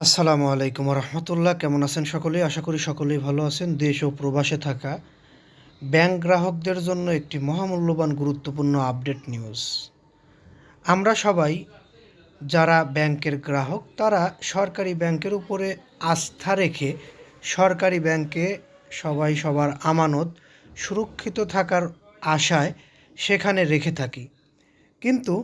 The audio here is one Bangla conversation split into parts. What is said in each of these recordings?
আসসালামু আলাইকুম রহমতুল্লাহ কেমন আছেন সকলেই আশা করি সকলেই ভালো আছেন। দেশ ও প্রবাসে থাকা ব্যাংক গ্রাহকদের জন্য একটি মহামূল্যবান গুরুত্বপূর্ণ আপডেট নিউজ। আমরা সবাই যারা ব্যাংকের গ্রাহক, তারা সরকারি ব্যাংকের উপরে আস্থা রেখে সরকারি ব্যাংকে সবাই সবার আমানত, সুরক্ষিত থাকার আশায় সেখানে রেখে থাকি। কিন্তু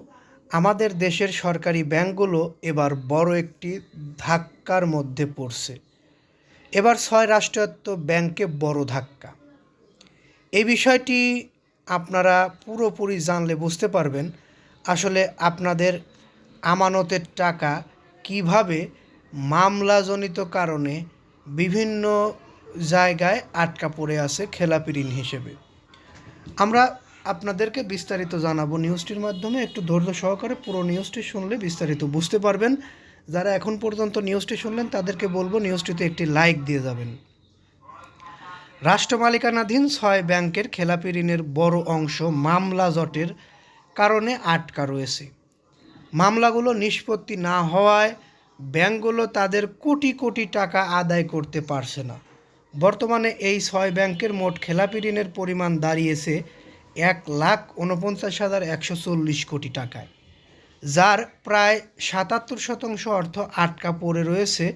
আমাদের দেশের সরকারি ব্যাংকগুলো এবার বড় একটি ধাক্কার মধ্যে পড়ছে। এবার ছয় রাষ্ট্রায়ত্ত ব্যাংকে বড় ধাক্কা। এই বিষয়টি আপনারা পুরোপুরি জানলে বুঝতে পারবেন আসলে আপনাদের আমানতের টাকা কীভাবে মামলাজনিত কারণে বিভিন্ন জায়গায় আটকা পড়ে আছে খেলাপি ঋণ হিসেবে। আমরা আপনাদেরকে বিস্তারিত জানাব নিউজটির মাধ্যমে। একটু ধৈর্য সহকারে পুরো নিউজটি শুনলে বিস্তারিত বুঝতে পারবেন। যারা এখন পর্যন্ত নিউজটি শুনলেন, তাদেরকে বলব নিউজটিতে একটি লাইক দিয়ে যাবেন। রাষ্ট্র মালিকানাধীন ছয় ব্যাংকের খেলাপি ঋণের বড় অংশ মামলা জটের কারণে আটকা রয়েছে। মামলাগুলো নিষ্পত্তি না হওয়ায় ব্যাংকগুলো তাদের কোটি কোটি টাকা আদায় করতে পারছে না। বর্তমানে এই ছয় ব্যাংকের মোট খেলাপি ঋণের পরিমাণ দাঁড়িয়েছে এক লাখ উনপঞ্চাশ হাজার একশো চল্লিশ কোটি টাকায়, যার প্রায় সাতাত্তর শতাংশ অর্থ আটকা পড়ে রয়েছে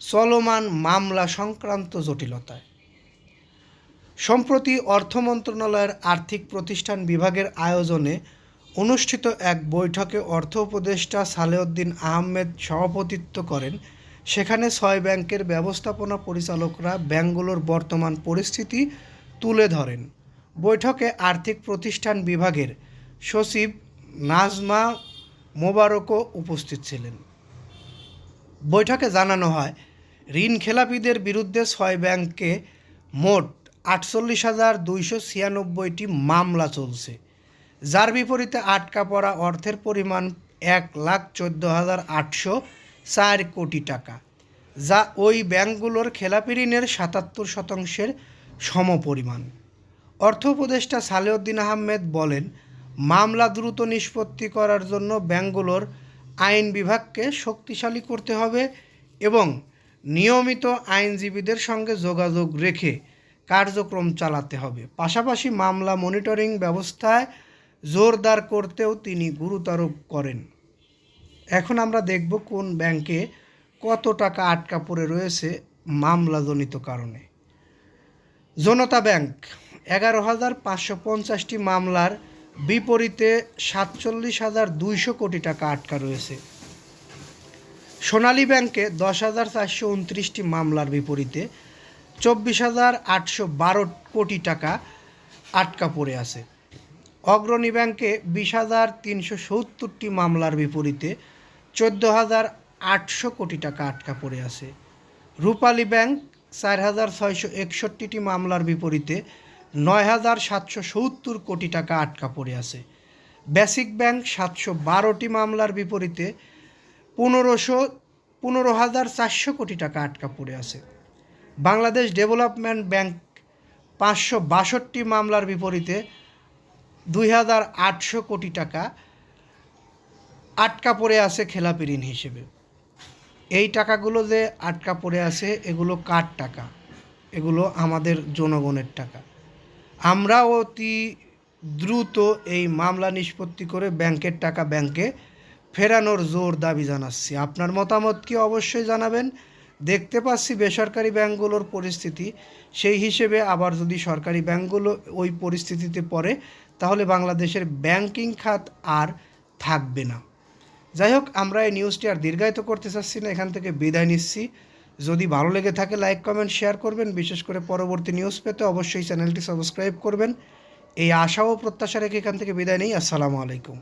চলমান মামলা সংক্রান্ত জটিলতায়। সম্প্রতি অর্থ মন্ত্রণালয়ের আর্থিক প্রতিষ্ঠান বিভাগের আয়োজনে অনুষ্ঠিত এক বৈঠকে অর্থ উপদেষ্টা সালেউদ্দিন আহমেদ সভাপতিত্ব করেন। সেখানে ছয় ব্যাংকের ব্যবস্থাপনা পরিচালকরা ব্যাংকগুলোর বর্তমান পরিস্থিতি তুলে ধরেন। বৈঠকে আর্থিক প্রতিষ্ঠান বিভাগের সচিব নাজমা মোবারকও উপস্থিত ছিলেন। বৈঠকে জানানো হয়, ঋণ খেলাপিদের বিরুদ্ধে ছয় ব্যাংকে মোট আটচল্লিশ হাজার দুইশো ছিয়ানব্বইটি মামলা চলছে। যার বিপরীতে আটকা পড়া অর্থের পরিমাণ এক লাখ চোদ্দ হাজার আটশো চার কোটি টাকা, যা ওই ব্যাংকগুলোর খেলাপি ঋণের সাতাত্তর শতাংশের সমপরিমাণ। অর্থ উপদেষ্টা সালেউদ্দিন আহমেদ বলেন, মামলা দ্রুত নিষ্পত্তি করার জন্য ব্যাংকগুলোর আইন বিভাগকে শক্তিশালী করতে হবে এবং নিয়মিত আইনজীবীদের সঙ্গে যোগাযোগ রেখে কার্যক্রম চালাতে হবে। পাশাপাশি মামলা মনিটরিং ব্যবস্থায় জোরদার করতেও তিনি গুরুত্বারোপ করেন। এখন আমরা দেখব কোন ব্যাংকে কত টাকা আটকা পড়ে রয়েছে মামলাজনিত কারণে। জনতা ব্যাংক এগারো হাজার পাঁচশো পঞ্চাশটি মামলার বিপরীতে সাতচল্লিশ হাজার দুইশো কোটি টাকা আটকা রয়েছে। সোনালী ব্যাংকে দশ হাজার চারশো উনত্রিশটি মামলার বিপরীতে চব্বিশ হাজার আটশো বারো কোটি টাকা আটকা পড়ে আছে। অগ্রণী ব্যাংকে বিশ হাজার তিনশো সত্তরটি মামলার বিপরীতে চোদ্দ হাজার আটশো কোটি টাকা আটকা পড়ে আছে। রূপালী ব্যাংক চার হাজার ছয়শো একষট্টিটি মামলার বিপরীতে নয় হাজার সাতশো সত্তর কোটি টাকা আটকা পড়ে আছে। বেসিক ব্যাংক সাতশো বারোটি মামলার বিপরীতে পনেরোশো, পনেরো হাজার চারশো কোটি টাকা আটকা পড়ে আছে। বাংলাদেশ ডেভেলপমেন্ট ব্যাংক পাঁচশো বাষট্টি মামলার বিপরীতে দুই হাজার আটশো কোটি টাকা আটকা পড়ে আছে খেলাপি ঋণ হিসেবে। এই টাকাগুলো যে আটকা পড়ে আছে, এগুলো কার টাকা? এগুলো আমাদের জনগণের টাকা। আমরা অতি দ্রুত এই মামলা নিষ্পত্তি করে ব্যাংকের টাকা ব্যাংকে ফেরানোর জোর দাবি জানাচ্ছি। আপনার মতামত কি অবশ্যই জানাবেন। দেখতে পাচ্ছি বেসরকারি ব্যাংকগুলোর পরিস্থিতি, সেই হিসেবে আবার যদি সরকারি ব্যাংকগুলো ওই পরিস্থিতিতে পড়ে, তাহলে বাংলাদেশের ব্যাংকিং খাত আর থাকবে না। যাই হোক, আমরা এই নিউজটি আর দীর্ঘায়িত করতে চাচ্ছি না, এখান থেকে বিদায় নিচ্ছি। যদি ভালো লেগে থাকে লাইক কমেন্ট শেয়ার করবেন। বিশেষ করে পরবর্তী নিউজ পেতে অবশ্যই চ্যানেলটি সাবস্ক্রাইব করবেন। এই আশা ও প্রত্যাশা রেখে এখান থেকে বিদায় নেই। আসসালামু আলাইকুম।